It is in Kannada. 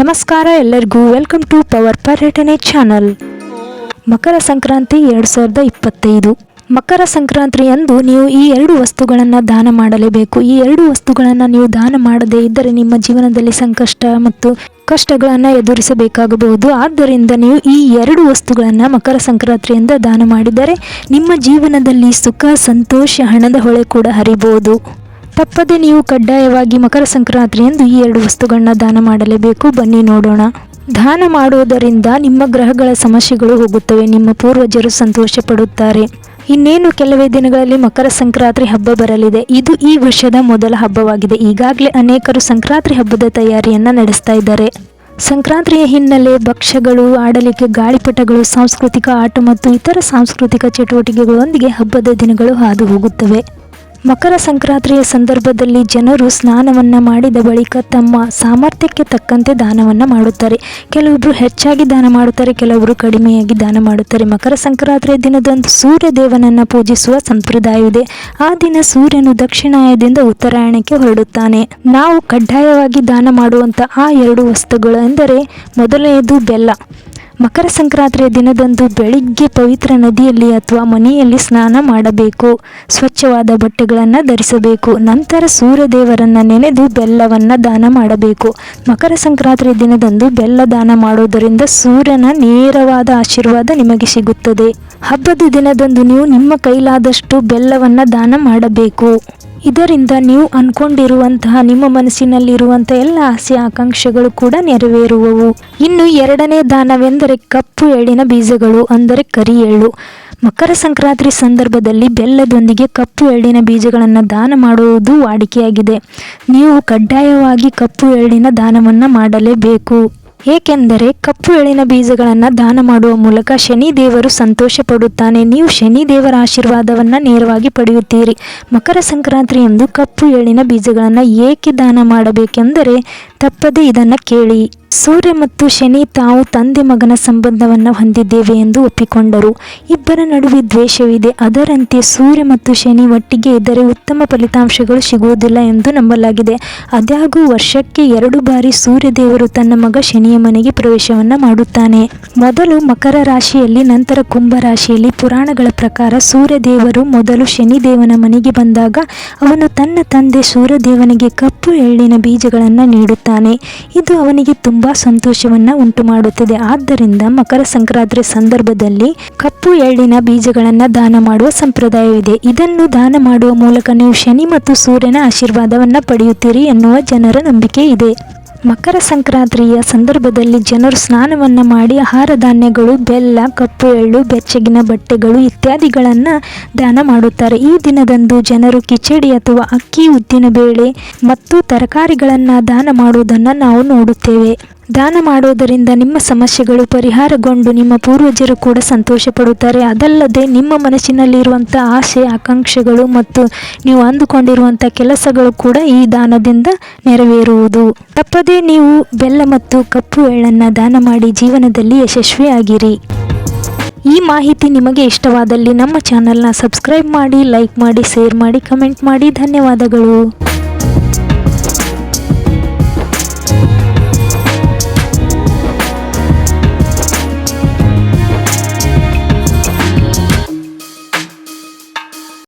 ನಮಸ್ಕಾರ ಎಲ್ಲರಿಗೂ. ವೆಲ್ಕಮ್ ಟು ಪವರ್ ಪರ್ಯಟನೆ ಚಾನಲ್ ಮಕರ ಸಂಕ್ರಾಂತಿ ಎರಡು ಸಾವಿರದ ಇಪ್ಪತ್ತೈದು. ಮಕರ ಸಂಕ್ರಾಂತಿಯಂದು ನೀವು ಈ ಎರಡು ವಸ್ತುಗಳನ್ನು ದಾನ ಮಾಡಲೇಬೇಕು. ಈ ಎರಡು ವಸ್ತುಗಳನ್ನು ನೀವು ದಾನ ಮಾಡದೇ ಇದ್ದರೆ ನಿಮ್ಮ ಜೀವನದಲ್ಲಿ ಸಂಕಷ್ಟ ಮತ್ತು ಕಷ್ಟಗಳನ್ನು ಎದುರಿಸಬೇಕಾಗಬಹುದು. ಆದ್ದರಿಂದ ನೀವು ಈ ಎರಡು ವಸ್ತುಗಳನ್ನು ಮಕರ ಸಂಕ್ರಾಂತಿಯಿಂದ ದಾನ ಮಾಡಿದರೆ ನಿಮ್ಮ ಜೀವನದಲ್ಲಿ ಸುಖ, ಸಂತೋಷ, ಹಣದ ಹೊಳೆ ಕೂಡ ಹರಿಬಹುದು ತಪ್ಪದೆ ನೀವು ಕಡ್ಡಾಯವಾಗಿ ಮಕರ ಸಂಕ್ರಾಂತಿಯಂದು ಈ ಎರಡು ವಸ್ತುಗಳನ್ನ ದಾನ ಮಾಡಲೇಬೇಕು. ಬನ್ನಿ ನೋಡೋಣ. ದಾನ ಮಾಡುವುದರಿಂದ ನಿಮ್ಮ ಗ್ರಹಗಳ ಸಮಸ್ಯೆಗಳು ಹೋಗುತ್ತವೆ. ನಿಮ್ಮ ಪೂರ್ವಜರು ಸಂತೋಷ ಪಡುತ್ತಾರೆ ಇನ್ನೇನು ಕೆಲವೇ ದಿನಗಳಲ್ಲಿ ಮಕರ ಸಂಕ್ರಾಂತಿ ಹಬ್ಬ ಬರಲಿದೆ. ಇದು ಈ ವರ್ಷದ ಮೊದಲ ಹಬ್ಬವಾಗಿದೆ. ಈಗಾಗಲೇ ಅನೇಕರು ಸಂಕ್ರಾಂತಿ ಹಬ್ಬದ ತಯಾರಿಯನ್ನ ನಡೆಸ್ತಾ ಇದ್ದಾರೆ. ಸಂಕ್ರಾಂತಿಯ ಹಿನ್ನೆಲೆ ಭಕ್ಷ್ಯಗಳು, ಆಡಲಿಕ್ಕೆ ಗಾಳಿಪಟಗಳು, ಸಾಂಸ್ಕೃತಿಕ ಆಟ ಮತ್ತು ಇತರ ಸಾಂಸ್ಕೃತಿಕ ಚಟುವಟಿಕೆಗಳೊಂದಿಗೆ ಹಬ್ಬದ ದಿನಗಳು ಹಾದು ಹೋಗುತ್ತವೆ. ಮಕರ ಸಂಕ್ರಾಂತಿಯ ಸಂದರ್ಭದಲ್ಲಿ ಜನರು ಸ್ನಾನವನ್ನು ಮಾಡಿದ ಬಳಿಕ ತಮ್ಮ ಸಾಮರ್ಥ್ಯಕ್ಕೆ ತಕ್ಕಂತೆ ದಾನವನ್ನು ಮಾಡುತ್ತಾರೆ. ಕೆಲವೊಬ್ಬರು ಹೆಚ್ಚಾಗಿ ದಾನ ಮಾಡುತ್ತಾರೆ ಕೆಲವರು ಕಡಿಮೆಯಾಗಿ ದಾನ ಮಾಡುತ್ತಾರೆ. ಮಕರ ಸಂಕ್ರಾಂತಿಯ ದಿನದಂದು ಸೂರ್ಯ ದೇವನನ್ನು ಪೂಜಿಸುವ ಸಂಪ್ರದಾಯವಿದೆ. ಆ ದಿನ ಸೂರ್ಯನು ದಕ್ಷಿಣಾಯದಿಂದ ಉತ್ತರಾಯಣಕ್ಕೆ ಹೊರಡುತ್ತಾನೆ. ನಾವು ಕಡ್ಡಾಯವಾಗಿ ದಾನ ಮಾಡುವಂಥ ಆ ಎರಡು ವಸ್ತುಗಳು ಎಂದರೆ ಮೊದಲನೆಯದು ಬೆಲ್ಲ. ಮಕರ ಸಂಕ್ರಾಂತಿಯ ದಿನದಂದು ಬೆಳಿಗ್ಗೆ ಪವಿತ್ರ ನದಿಯಲ್ಲಿ ಅಥವಾ ಮನೆಯಲ್ಲಿ ಸ್ನಾನ ಮಾಡಬೇಕು. ಸ್ವಚ್ಛವಾದ ಬಟ್ಟೆಗಳನ್ನು ಧರಿಸಬೇಕು. ನಂತರ ಸೂರ್ಯದೇವರನ್ನು ನೆನೆದು ಬೆಲ್ಲವನ್ನು ದಾನ ಮಾಡಬೇಕು. ಮಕರ ಸಂಕ್ರಾಂತಿಯ ದಿನದಂದು ಬೆಲ್ಲ ದಾನ ಮಾಡೋದರಿಂದ ಸೂರ್ಯನ ನೇರವಾದ ಆಶೀರ್ವಾದ ನಿಮಗೆ ಸಿಗುತ್ತದೆ. ಹಬ್ಬದ ದಿನದಂದು ನೀವು ನಿಮ್ಮ ಕೈಲಾದಷ್ಟು ಬೆಲ್ಲವನ್ನು ದಾನ ಮಾಡಬೇಕು. ಇದರಿಂದ ನೀವು ಅನ್ಕೊಂಡಿರುವಂತಹ ನಿಮ್ಮ ಮನಸ್ಸಿನಲ್ಲಿರುವಂಥ ಎಲ್ಲ ಆಸೆ ಆಕಾಂಕ್ಷೆಗಳು ಕೂಡ ನೆರವೇರುವವು. ಇನ್ನು ಎರಡನೇ ದಾನವೆಂದರೆ ಕಪ್ಪು ಎಳ್ಳಿನ ಬೀಜಗಳು, ಅಂದರೆ ಕರಿ ಎಳ್ಳು. ಮಕರ ಸಂಕ್ರಾಂತಿ ಸಂದರ್ಭದಲ್ಲಿ ಬೆಲ್ಲದೊಂದಿಗೆ ಕಪ್ಪು ಎಳ್ಳಿನ ಬೀಜಗಳನ್ನು ದಾನ ಮಾಡುವುದು ವಾಡಿಕೆಯಾಗಿದೆ. ನೀವು ಕಡ್ಡಾಯವಾಗಿ ಕಪ್ಪು ಎಳ್ಳಿನ ದಾನವನ್ನು ಮಾಡಲೇಬೇಕು. ಏಕೆಂದರೆ ಕಪ್ಪು ಎಳಿನ ಬೀಜಗಳನ್ನು ದಾನ ಮಾಡುವ ಮೂಲಕ ಶನಿ ದೇವರು ಸಂತೋಷ ಪಡುತ್ತಾನೆ ನೀವು ಶನಿ ದೇವರ ಆಶೀರ್ವಾದವನ್ನು ನೇರವಾಗಿ ಪಡೆಯುತ್ತೀರಿ. ಮಕರ ಸಂಕ್ರಾಂತಿ ಎಂದು ಕಪ್ಪು ಎಳಿನ ಬೀಜಗಳನ್ನು ಏಕೆ ದಾನ ಮಾಡಬೇಕೆಂದರೆ ತಪ್ಪದೆ ಇದನ್ನು ಕೇಳಿ. ಸೂರ್ಯ ಮತ್ತು ಶನಿ ತಾವು ತಂದೆ ಮಗನ ಸಂಬಂಧವನ್ನು ಹೊಂದಿದ್ದೇವೆ ಎಂದು ಒಪ್ಪಿಕೊಂಡರು. ಇಬ್ಬರ ನಡುವೆ ದ್ವೇಷವಿದೆ. ಅದರಂತೆ ಸೂರ್ಯ ಮತ್ತು ಶನಿ ಒಟ್ಟಿಗೆ ಇದ್ದರೆ ಉತ್ತಮ ಫಲಿತಾಂಶಗಳು ಸಿಗುವುದಿಲ್ಲ ಎಂದು ನಂಬಲಾಗಿದೆ. ಅದಾಗೂ ವರ್ಷಕ್ಕೆ ಎರಡು ಬಾರಿ ಸೂರ್ಯದೇವರು ತನ್ನ ಮಗ ಶನಿಯ ಮನೆಗೆ ಪ್ರವೇಶವನ್ನು ಮಾಡುತ್ತಾನೆ. ಮೊದಲು ಮಕರ ರಾಶಿಯಲ್ಲಿ, ನಂತರ ಕುಂಭ ರಾಶಿಯಲ್ಲಿ ಪುರಾಣಗಳ ಪ್ರಕಾರ ಸೂರ್ಯದೇವರು ಮೊದಲು ಶನಿದೇವನ ಮನೆಗೆ ಬಂದಾಗ ಅವನು ತನ್ನ ತಂದೆ ಸೂರ್ಯದೇವನಿಗೆ ಕಪ್ಪು ಎಳ್ಳಿನ ಬೀಜಗಳನ್ನು ನೀಡುತ್ತಾನೆ. ಇದು ಅವನಿಗೆ ತುಂಬಾ ಸಂತೋಷವನ್ನ ಉಂಟು ಮಾಡುತ್ತಿದೆ ಆದ್ದರಿಂದ ಮಕರ ಸಂಕ್ರಾಂತಿ ಸಂದರ್ಭದಲ್ಲಿ ಕಪ್ಪು ಎಳ್ಳಿನ ಬೀಜಗಳನ್ನು ದಾನ ಮಾಡುವ ಸಂಪ್ರದಾಯವಿದೆ. ಇದನ್ನು ದಾನ ಮಾಡುವ ಮೂಲಕ ನೀವು ಶನಿ ಮತ್ತು ಸೂರ್ಯನ ಆಶೀರ್ವಾದವನ್ನ ಪಡೆಯುತ್ತೀರಿ ಎನ್ನುವ ಜನರ ನಂಬಿಕೆ ಇದೆ. ಮಕರ ಸಂಕ್ರಾಂತಿಯ ಸಂದರ್ಭದಲ್ಲಿ ಜನರು ಸ್ನಾನವನ್ನು ಮಾಡಿ ಆಹಾರ ಧಾನ್ಯಗಳು, ಬೆಲ್ಲ, ಕಪ್ಪು ಎಳ್ಳು, ಬೆಚ್ಚಗಿನ ಬಟ್ಟೆಗಳು ಇತ್ಯಾದಿಗಳನ್ನು ದಾನ ಮಾಡುತ್ತಾರೆ. ಈ ದಿನದಂದು ಜನರು ಕಿಚಡಿ ಅಥವಾ ಅಕ್ಕಿ ಉದ್ದಿನ ಬೇಳೆ ಮತ್ತು ತರಕಾರಿಗಳನ್ನು ದಾನ ಮಾಡುವುದನ್ನು ನಾವು ನೋಡುತ್ತೇವೆ. ದಾನ ಮಾಡುವುದರಿಂದ ನಿಮ್ಮ ಸಮಸ್ಯೆಗಳು ಪರಿಹಾರಗೊಂಡು ನಿಮ್ಮ ಪೂರ್ವಜರು ಕೂಡ ಸಂತೋಷ ಪಡುತ್ತಾರೆ ಅದಲ್ಲದೆ ನಿಮ್ಮ ಮನಸ್ಸಿನಲ್ಲಿರುವಂಥ ಆಸೆ, ಆಕಾಂಕ್ಷೆಗಳು ಮತ್ತು ನೀವು ಅಂದುಕೊಂಡಿರುವಂಥ ಕೆಲಸಗಳು ಕೂಡ ಈ ದಾನದಿಂದ ನೆರವೇರುವುದು. ತಪ್ಪದೇ ನೀವು ಬೆಲ್ಲ ಮತ್ತು ಕಪ್ಪು ಎಳ್ಳನ್ನು ದಾನ ಮಾಡಿ ಜೀವನದಲ್ಲಿ ಯಶಸ್ವಿಯಾಗಿರಿ. ಈ ಮಾಹಿತಿ ನಿಮಗೆ ಇಷ್ಟವಾದಲ್ಲಿ ನಮ್ಮ ಚಾನಲ್ನ ಸಬ್ಸ್ಕ್ರೈಬ್ ಮಾಡಿ, ಲೈಕ್ ಮಾಡಿ, ಶೇರ್ ಮಾಡಿ, ಕಮೆಂಟ್ ಮಾಡಿ. ಧನ್ಯವಾದಗಳು.